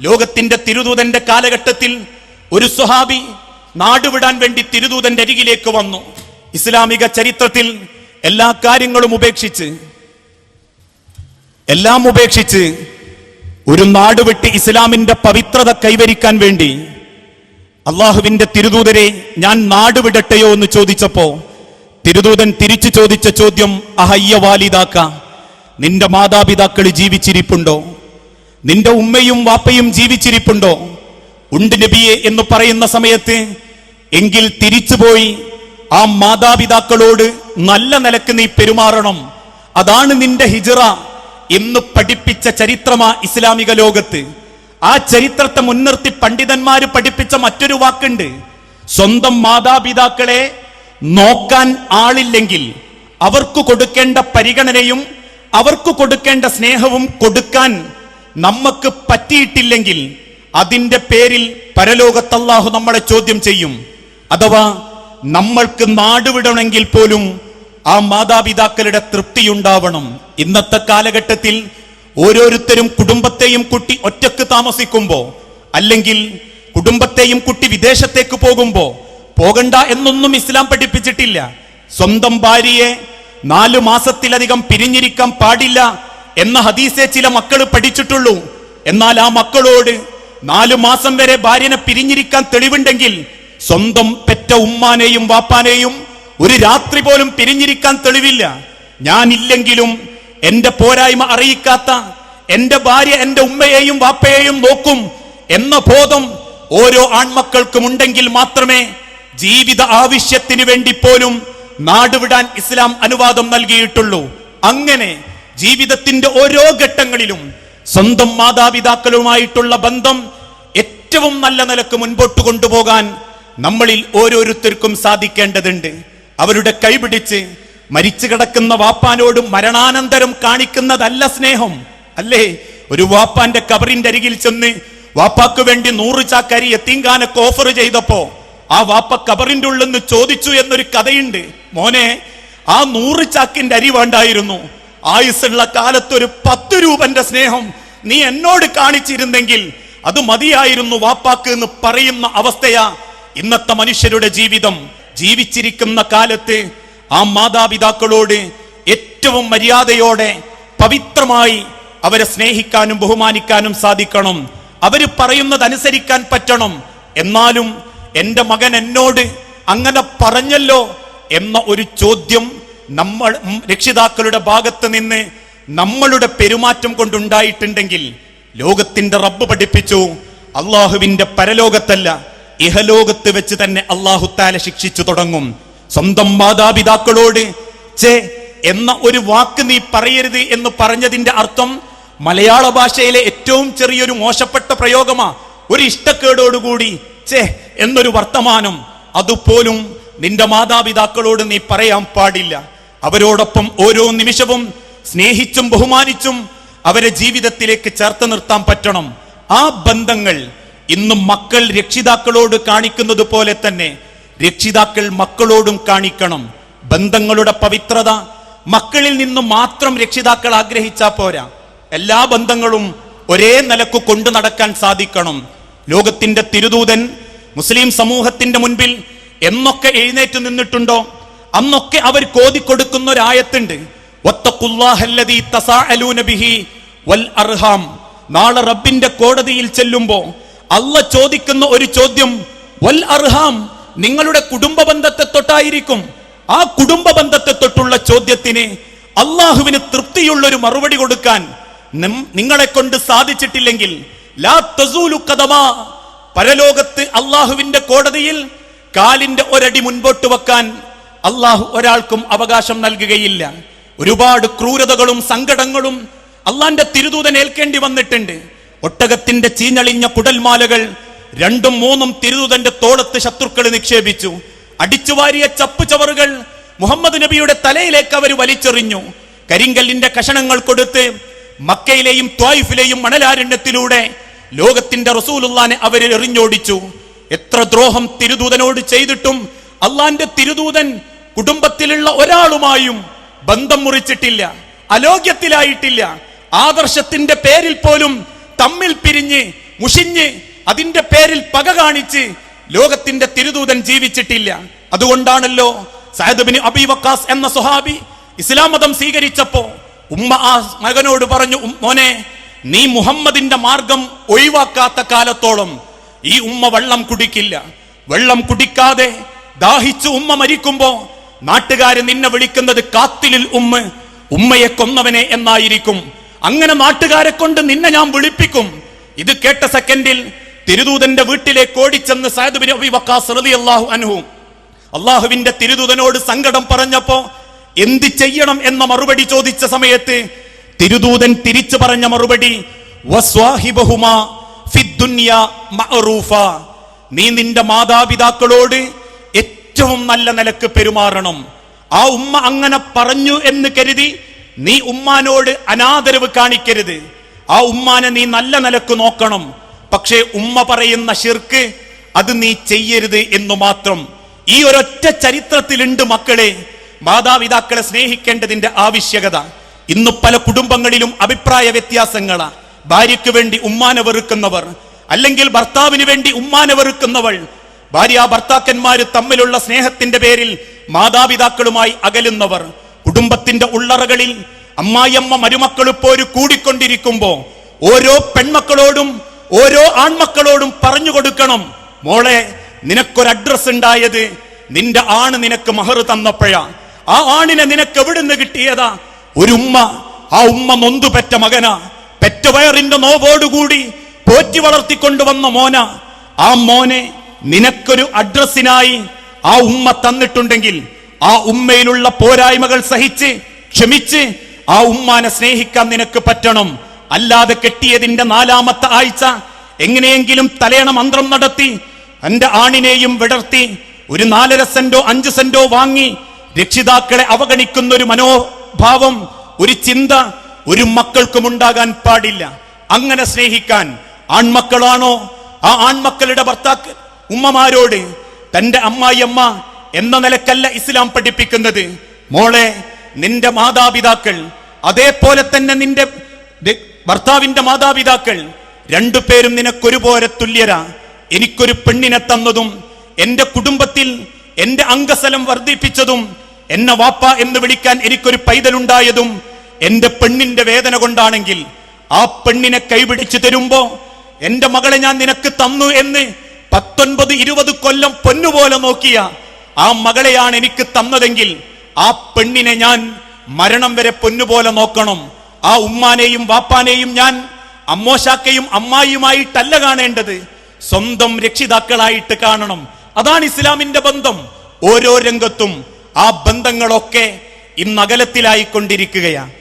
ലോകത്തിന്റെ തിരുദൂതന്റെ കാലഘട്ടത്തിൽ ഒരു സ്വഹാബി നാടുവിടാൻ വേണ്ടി തിരുദൂതന്റെ അരികിലേക്ക് വന്നു. ഇസ്ലാമിക ചരിത്രത്തിൽ എല്ലാ കാര്യങ്ങളും ഉപേക്ഷിച്ച് എല്ലാം ഉപേക്ഷിച്ച് ഒരു നാടുവിട്ട് ഇസ്ലാമിന്റെ പവിത്രത കൈവരിക്കാൻ വേണ്ടി അള്ളാഹുവിന്റെ തിരുദൂതരെ ഞാൻ നാട് വിടട്ടെയോ എന്ന് ചോദിച്ചപ്പോ തിരുദൂതൻ തിരിച്ചു ചോദിച്ച ചോദ്യം അഹയ്യ വാലിദാക്ക നിന്റെ മാതാപിതാക്കൾ ജീവിച്ചിരിപ്പുണ്ടോ? നിന്റെ ഉമ്മയും വാപ്പയും ജീവിച്ചിരിപ്പുണ്ടോ? ഉണ്ട് നബിയെ എന്ന് പറയുന്ന സമയത്ത് എങ്കിൽ തിരിച്ചുപോയി ആ മാതാപിതാക്കളോട് നല്ല നിലയ്ക്ക് നീ പെരുമാറണം. അതാണ് നിന്റെ ഹിജറ എന്ന് പഠിപ്പിച്ച ചരിത്രമാ ഇസ്ലാമിക ലോകത്ത്. ആ ചരിത്രത്തെ മുൻനിർത്തി പണ്ഡിതന്മാര് പഠിപ്പിച്ച മറ്റൊരു വാക്കുണ്ട്. സ്വന്തം മാതാപിതാക്കളെ നോക്കാൻ ആളില്ലെങ്കിൽ അവർക്ക് കൊടുക്കേണ്ട പരിഗണനയും അവർക്ക് കൊടുക്കേണ്ട സ്നേഹവും കൊടുക്കാൻ നമുക്ക് പറ്റിയിട്ടില്ലെങ്കിൽ അതിന്റെ പേരിൽ പരലോകത്തല്ലാഹു നമ്മളെ ചോദ്യം ചെയ്യും. അഥവാ നമ്മൾക്ക് നാടുവിടണമെങ്കിൽ പോലും ആ മാതാപിതാക്കളുടെ തൃപ്തി ഉണ്ടാവണം ഇന്നത്തെ കാലഘട്ടത്തിൽ ഓരോരുത്തരും കുടുംബത്തെയും കുട്ടി ഒറ്റയ്ക്ക് താമസിക്കുമ്പോൾ അല്ലെങ്കിൽ കുടുംബത്തെയും കുട്ടി വിദേശത്തേക്ക് പോകുമ്പോൾ പോകണ്ട എന്നൊന്നും ഇസ്ലാം പഠിപ്പിച്ചിട്ടില്ല. സ്വന്തം ഭാര്യയെ നാലു മാസത്തിലധികം പിരിഞ്ഞിരിക്കാൻ പാടില്ല. എന്ന ഹദീസെ ചില മക്കൾ പഠിച്ചിട്ടുള്ളൂ. എന്നാൽ ആ മക്കളോട് നാലു മാസം വരെ ഭാര്യനെ പിരിഞ്ഞിരിക്കാൻ തെളിവുണ്ടെങ്കിൽ സ്വന്തം പെറ്റ ഉമ്മാനെയും വാപ്പാനെയും ഒരു രാത്രി പോലും പിരിഞ്ഞിരിക്കാൻ തെളിവില്ല. ഞാനില്ലെങ്കിലും എന്റെ പോരായ്മ അറിയിക്കാത്ത എന്റെ ഭാര്യ എന്റെ ഉമ്മയെയും വാപ്പയെയും നോക്കും എന്ന ബോധം ഓരോ ആൺമക്കൾക്കും ഉണ്ടെങ്കിൽ മാത്രമേ ജീവിത ആവശ്യത്തിന് വേണ്ടി പോലും നാടുവിടാൻ ഇസ്ലാം അനുവാദം നൽകിയിട്ടുള്ളൂ. അങ്ങനെ ജീവിതത്തിന്റെ ഓരോ ഘട്ടങ്ങളിലും സ്വന്തം മാതാപിതാക്കളുമായിട്ടുള്ള ബന്ധം ഏറ്റവും നല്ല നിലയ്ക്ക് മുൻപോട്ട് കൊണ്ടുപോകാൻ നമ്മളിൽ ഓരോരുത്തർക്കും സാധിക്കേണ്ടതുണ്ട്. അവരുടെ കൈപിടിച്ച് മരിച്ചു കിടക്കുന്ന വാപ്പാനോട് മരണാനന്തരം കാണിക്കുന്നതല്ല സ്നേഹം അല്ലേ? ഒരു വാപ്പാന്റെ കബറിന്റെ അരികിൽ ചെന്ന് വാപ്പാക്ക് വേണ്ടി നൂറ് ചാക്കരി എത്തിങ്കാനൊക്കെ ഓഫർ ചെയ്തപ്പോ ആ വാപ്പ കബറിന്റെ ഉള്ളിൽ നിന്ന് ചോദിച്ചു എന്നൊരു കഥയുണ്ട്. മോനെ ആ നൂറ് ചാക്കിന്റെ അരി വേണ്ടായിരുന്നു. ആയുസ്സുള്ള കാലത്ത് ഒരു പത്ത് രൂപന്റെ സ്നേഹം നീ എന്നോട് കാണിച്ചിരുന്നെങ്കിൽ അത് മതിയായിരുന്നു വാപ്പാക്ക് എന്ന് പറയുന്ന അവസ്ഥയാ ഇന്നത്തെ മനുഷ്യരുടെ ജീവിതം. ജീവിച്ചിരിക്കുന്ന കാലത്ത് ആ മാതാപിതാക്കളോട് ഏറ്റവും മര്യാദയോടെ പവിത്രമായി അവരെ സ്നേഹിക്കാനും ബഹുമാനിക്കാനും സാധിക്കണം. അവർ പറയുന്നത് അനുസരിക്കാൻ പറ്റണം. എന്നാലും എന്റെ മകൻ എന്നോട് അങ്ങനെ പറഞ്ഞല്ലോ എന്ന ഒരു ചോദ്യം നമ്മൾ രക്ഷിതാക്കളുടെ ഭാഗത്ത് നിന്ന് നമ്മളുടെ പെരുമാറ്റം കൊണ്ടുണ്ടായിട്ടുണ്ടെങ്കിൽ ലോകത്തിന്റെ റബ്ബ് പഠിപ്പിച്ചു. അള്ളാഹുവിന്റെ പരലോകത്തല്ല ഇഹലോകത്ത് വെച്ച് തന്നെ അള്ളാഹു താല ശിക്ഷിച്ചു തുടങ്ങും. സ്വന്തം മാതാപിതാക്കളോട് ചേ എന്ന ഒരു വാക്ക് നീ പറയരുത് എന്ന് പറഞ്ഞതിന്റെ അർത്ഥം മലയാള ഭാഷയിലെ ഏറ്റവും ചെറിയൊരു മോശപ്പെട്ട പ്രയോഗമാ. ഒരു ഇഷ്ടക്കേടോടുകൂടി ചേ എന്നൊരു വർത്തമാനം. അതുപോലും നിന്റെ മാതാപിതാക്കളോട് നീ പറയാൻ പാടില്ല. അവരോടൊപ്പം ഓരോ നിമിഷവും സ്നേഹിച്ചും ബഹുമാനിച്ചും അവരെ ജീവിതത്തിലേക്ക് ചേർത്ത് നിർത്താൻ പറ്റണം. ആ ബന്ധങ്ങൾ ഇന്നും മക്കൾ രക്ഷിതാക്കളോട് കാണിക്കുന്നത് പോലെ തന്നെ രക്ഷിതാക്കൾ മക്കളോടും കാണിക്കണം. ബന്ധങ്ങളുടെ പവിത്രത മക്കളിൽ നിന്നും മാത്രം രക്ഷിതാക്കൾ ആഗ്രഹിച്ചാൽ പോരാ. എല്ലാ ബന്ധങ്ങളും ഒരേ നിലയ്ക്ക് കൊണ്ടു നടക്കാൻ സാധിക്കണം. ലോകത്തിന്റെ തിരുദൂതൻ മുസ്ലിം സമൂഹത്തിന്റെ മുൻപിൽ എന്നൊക്കെ എഴുന്നേറ്റ് നിന്നിട്ടുണ്ടോ? അന്നൊക്കെ അവർ കോതിക്കൊടുക്കുന്ന ഒരായത്തുണ്ട് നാളെ റബ്ബിന്റെ കോടതിയിൽ ചെല്ലുമ്പോ അല്ല ചോദിക്കുന്ന ഒരു ചോദ്യം വൽ അർഹാം നിങ്ങളുടെ കുടുംബ ബന്ധത്തെ തൊട്ടായിരിക്കും. ആ കുടുംബ ബന്ധത്തെ തൊട്ടുള്ള ചോദ്യത്തിന് അള്ളാഹുവിന് തൃപ്തിയുള്ള ഒരു മറുപടി കൊടുക്കാൻ നിങ്ങളെ കൊണ്ട് സാധിച്ചിട്ടില്ലെങ്കിൽ ലാ തസൂലു പരലോകത്ത് അള്ളാഹുവിന്റെ കോടതിയിൽ കാലിന്റെ ഒരടി മുൻപോട്ട് വെക്കാൻ അള്ളാഹു ഒരാൾക്കും അവകാശം നൽകുകയില്ല. ഒരുപാട് ക്രൂരതകളും സങ്കടങ്ങളും അള്ളാന്റെ തിരുദൂതൻ ഏൽക്കേണ്ടി വന്നിട്ടുണ്ട്. ഒട്ടകത്തിന്റെ ചീഞ്ഞളിഞ്ഞ കുടൽമാലകൾ രണ്ടും മൂന്നും തിരുദൂതന്റെ തോളത്ത് ശത്രുക്കൾ നിക്ഷേപിച്ചു. അടിച്ചുവാരിയ ചപ്പ് ചവറുകൾ മുഹമ്മദ് നബിയുടെ തലയിലേക്ക് അവർ വലിച്ചെറിഞ്ഞു. കരിങ്കല്ലിന്റെ കഷണങ്ങൾ കൊടുത്ത് മക്കയിലെയും ത്വായിഫിലെയും മണലാരണ്യത്തിലൂടെ ലോകത്തിന്റെ റസൂലുള്ളാനെ അവരെ എറിഞ്ഞോടിച്ചു. എത്ര ദ്രോഹം തിരുദൂതനോട് ചെയ്തിട്ടും അള്ളാന്റെ തിരുദൂതൻ കുടുംബത്തിലുള്ള ഒരാളുമായും ബന്ധം മുറിച്ചിട്ടില്ല അലോക്യത്തിലായിട്ടില്ല. ആദർശത്തിന്റെ പേരിൽ പോലും തമ്മിൽ പിരിഞ്ഞ് മുഷിഞ്ഞ് അതിന്റെ പേരിൽ പക കാണിച്ച് ലോകത്തിന്റെ തിരുദൂതൻ ജീവിച്ചിട്ടില്ല. അതുകൊണ്ടാണല്ലോ സഹദബിന് അബി വക്കാസ് എന്ന സുഹാബി ഇസ്ലാം മതം സ്വീകരിച്ചപ്പോ ഉമ്മ ആ മകനോട് പറഞ്ഞു "ഉം, മോനെ നീ മുഹമ്മദിന്റെ മാർഗം ഒഴിവാക്കാത്ത കാലത്തോളം ഈ ഉമ്മ വെള്ളം കുടിക്കില്ല. വെള്ളം കുടിക്കാതെ ദാഹിച്ചു ഉമ്മ മരിക്കുമ്പോ നാട്ടുകാര് നിന്നെ വിളിക്കുന്നത് കാത്തിലിൽ ഉമ്മ ഉമ്മയെ കൊന്നവനെ എന്നായിരിക്കും. അങ്ങനെ നാട്ടുകാരെ കൊണ്ട് നിന്നെ ഞാൻ വിളിപ്പിക്കും. ഇത് കേട്ട സെക്കൻഡിൽ തിരുദൂതന്റെ വീട്ടിലേക്ക് ഓടിച്ചെന്ന് വക്കാസ് റളിയല്ലാഹു അൻഹു. അള്ളാഹുവിന്റെ തിരുദൂതനോട് സങ്കടം പറഞ്ഞപ്പോ എന്ത് ചെയ്യണം എന്ന മറുപടി ചോദിച്ച സമയത്ത് തിരുദൂതൻ തിരിച്ചു പറഞ്ഞ മറുപടി. നീ നിന്റെ മാതാപിതാക്കളോട് ഏറ്റവും നല്ല നിലയ്ക്ക് പെരുമാറണം. ആ ഉമ്മ അങ്ങനെ പറഞ്ഞു എന്ന് കരുതി നീ ഉമ്മാനോട് അനാദരവ് കാണിക്കരുത്. ആ ഉമ്മാനെ നീ നല്ല നിലയ്ക്ക് നോക്കണം. പക്ഷേ ഉമ്മ പറയുന്ന ഷിർക്ക് അത് നീ ചെയ്യരുത് എന്നു മാത്രം. ഈ ഒരൊറ്റ ചരിത്രത്തിലുണ്ട് മക്കളെ. മാതാപിതാക്കളെ സ്നേഹിക്കേണ്ടതിന്റെ ആവശ്യകത. ഇന്ന് പല കുടുംബങ്ങളിലും അഭിപ്രായ വ്യത്യാസങ്ങളാ. ഭാര്യയ്ക്ക് വേണ്ടി ഉമ്മാനെ വെറുക്കുന്നവർ അല്ലെങ്കിൽ ഭർത്താവിന് വേണ്ടി ഉമ്മാനെ വെറുക്കുന്നവൾ ഭാര്യ ഭർത്താക്കന്മാർ തമ്മിലുള്ള സ്നേഹത്തിന്റെ പേരിൽ മാതാപിതാക്കളുമായി അകലുന്നവർ. കുടുംബത്തിന്റെ ഉള്ളറകളിൽ അമ്മായിയമ്മ മരുമക്കൾ ഒരു കൂടിക്കൊണ്ടിരിക്കുമ്പോ ഓരോ പെൺമക്കളോടും ഓരോ ആൺമക്കളോടും പറഞ്ഞു കൊടുക്കണം മോളെ നിനക്കൊരു അഡ്രസ് ഉണ്ടായത് നിന്റെ ആണ് നിനക്ക് മഹർ തന്നപ്പോഴാ. ആ ആണിനെ നിനക്ക് എവിടുന്ന് കിട്ടിയതാ? ഒരു ഉമ്മ ആ ഉമ്മ നൊന്തു പെറ്റ മകനാ. പെറ്റവയറിന്റെ നോവോടുകൂടി പോറ്റി വളർത്തിക്കൊണ്ടുവന്ന മോന. ആ മോനെ നിനക്കൊരു അഡ്രസ്സിനായി ആ ഉമ്മ തന്നിട്ടുണ്ടെങ്കിൽ ആ ഉമ്മയിലുള്ള പോരായ്മകൾ സഹിച്ച് ക്ഷമിച്ച് ആ ഉമ്മാനെ സ്നേഹിക്കാൻ നിനക്ക് പറ്റണം. അല്ലാതെ കെട്ടിയതിന്റെ നാലാമത്തെ ആഴ്ച എങ്ങനെയെങ്കിലും തലേണ മന്ത്രം നടത്തി എന്റെ ആണിനെയും വിടർത്തി ഒരു നാലര സെന്റോ അഞ്ച് സെന്റോ വാങ്ങി രക്ഷിതാക്കളെ അവഗണിക്കുന്ന ഒരു മനോഭാവം ഒരു ചിന്ത ഒരു മക്കൾക്കും ഉണ്ടാകാൻ പാടില്ല. അങ്ങനെ സ്നേഹിക്കാൻ ആൺമക്കളാണോ? ആ ആൺമക്കളുടെ ഭർത്താക്കൾ ഉമ്മമാരോട് തന്റെ അമ്മായിയമ്മ എന്ന നിലക്കല്ല ഇസ്ലാം പഠിപ്പിക്കുന്നത്. മോളെ നിന്റെ മാതാപിതാക്കൾ അതേപോലെ തന്നെ നിന്റെ ഭർത്താവിന്റെ മാതാപിതാക്കൾ രണ്ടു രണ്ടുപേരും നിനക്കൊരുപോലെ തുല്യരാ. എനിക്കൊരു പെണ്ണിനെ തന്നതും എന്റെ കുടുംബത്തിൽ എന്റെ അംഗസലം വർദ്ധിപ്പിച്ചതും എന്നെ വാപ്പ എന്ന് വിളിക്കാൻ എനിക്കൊരു പൈതലുണ്ടായതും എന്റെ പെണ്ണിന്റെ വേദന കൊണ്ടാണെങ്കിൽ ആ പെണ്ണിനെ കൈപിടിച്ചു തരുമ്പോ എന്റെ മകളെ ഞാൻ നിനക്ക് തന്നു എന്ന് പത്തൊൻപത് ഇരുപത് കൊല്ലം പൊന്നുപോലെ നോക്കിയ ആ മകളെയാണ് എനിക്ക് തന്നതെങ്കിൽ ആ പെണ്ണിനെ ഞാൻ മരണം വരെ പൊന്നുപോലെ നോക്കണം. ആ ഉമ്മാനെയും വാപ്പാനെയും ഞാൻ അമ്മോശാക്കയും അമ്മായിയുമായിട്ടല്ല കാണേണ്ടത്. സ്വന്തം രക്ഷിതാക്കളായിട്ട് കാണണം. അതാണ് ഇസ്ലാമിന്റെ ബന്ധം. ഓരോ രംഗത്തും ആ ബന്ധങ്ങളൊക്കെ ഇന്ന് അകലത്തിലായിക്കൊണ്ടിരിക്കുകയാണ്